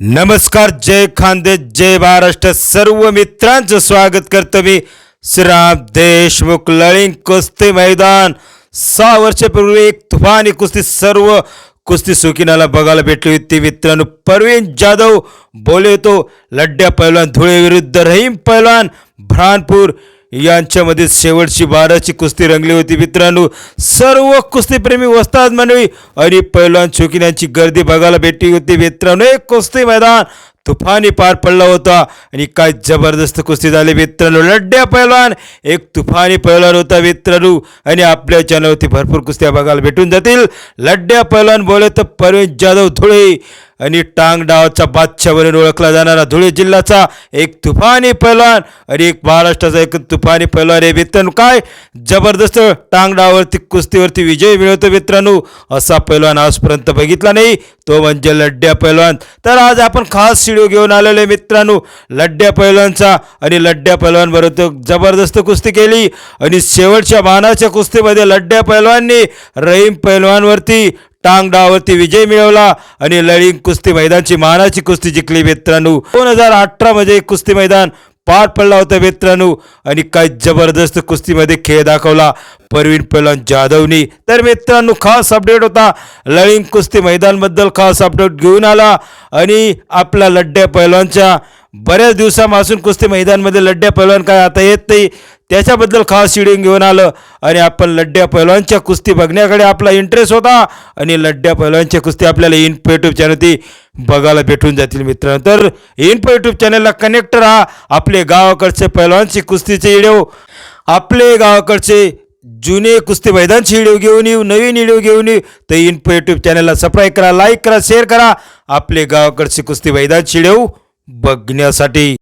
नमस्कार जय खांदे जय महाराष्ट्र. सर्व मित्रांचं स्वागत करतो मी. श्रीराम देशमुख लळिंग कुस्ती मैदान. सहा वर्षापूर्वी एक तुफानी कुस्ती सर्व कुस्ती सुकिनाला बघायला भेटली होती. मित्रांनो परवीन जाधव बोले तो लड्ड्या पैलवान धुळे विरुद्ध रहीम पैलवान भ्रानपूर यांच्यामध्ये शेवटची बाराची कुस्ती रंगली होती. मित्रांनो सर्व कुस्तीप्रेमी वस्ताद मंडळी आणि पैलवान शौकीन यांची गर्दी बघायला भेटली होती. मित्रांनो एक कुस्ती मैदान तुफानी पार पडला होता आणि काय जबरदस्त कुस्ती झाली. मित्रांनो लड्ड्या पैलवान एक तुफानी पैलवान होता. मित्रांनो आणि आपल्या चॅनलवरती भरपूर कुस्त्या बघायला भेटून जातील. लड्ड्या पैलवान बोले तर परवेश जाधव धुळे. आणि टांगडावचा बादशाह म्हणून ओळखला जाणारा धुळे जिल्ह्याचा एक तुफानी पैलवान आणि एक महाराष्ट्राचा एक तुफानी पैलवान हे वेतन काय जबरदस्त टांगडावरती कुस्तीवरती विजय मिळवतो मित्रांनो असा पैलवान आजपर्यंत बघितला नाही. तो म्हणजे लड्ड्या पैलवान. तर आज आपण खास व्हिडिओ घेऊन आलेलो आहे मित्रांनो लड्ड्या पैलवानचा. आणि लड्ड्या पैलवान बरोबर जबरदस्त कुस्ती केली. आणि शेवटच्या बाणाच्या कुस्तीमध्ये लड्ड्या पैलवानने रहीम पैलवानवरती टांगडावरती विजय मिळवला आणि लळिंग कुस्ती मैदानची मानाची कुस्ती जिंकली मित्रांनो. दोन हजार अठरामध्ये कुस्ती मैदान पार पडला होता मित्रांनो आणि काय जबरदस्त कुस्तीमध्ये खेळ दाखवला परवीन पैलवान जाधवनी. तर मित्रांनो खास अपडेट होता. लळिंग कुस्ती मैदानबद्दल खास अपडेट घेऊन आला आणि आपला लड्ड्या पैलवानच्या बऱ्याच दिवसापासून कुस्ती मैदानमध्ये लड्ड्या पैलवान काय आता येत नाही. त्याच्याबद्दल खास शिडिंग घेऊन आलं. आणि आपण लड्ड्या पैलवानच्या कुस्ती बघण्याकडे आपला इंटरेस्ट होता. आणि लड्ड्या पैलवानच्या कुस्ती आपल्याला इन्फो यूट्यूब चॅनलती बघायला भेटून जातील मित्रांनो. तर इन्फो यूट्यूब चॅनलला कनेक्ट राहा. आपले गावाकडचे पैलवानची कुस्तीचे व्हिडिओ आपले गावाकडचे जुने कुस्ती मैदानचे व्हिडिओ घेऊन येऊ. नवीन व्हिडिओ घेऊन येऊ. तर इन्फो यूट्यूब चॅनलला सबस्क्राईब करा लाईक करा शेअर करा. आपले गावाकडचे कुस्ती मैदानचे व्हिडिओ बघण्यासाठी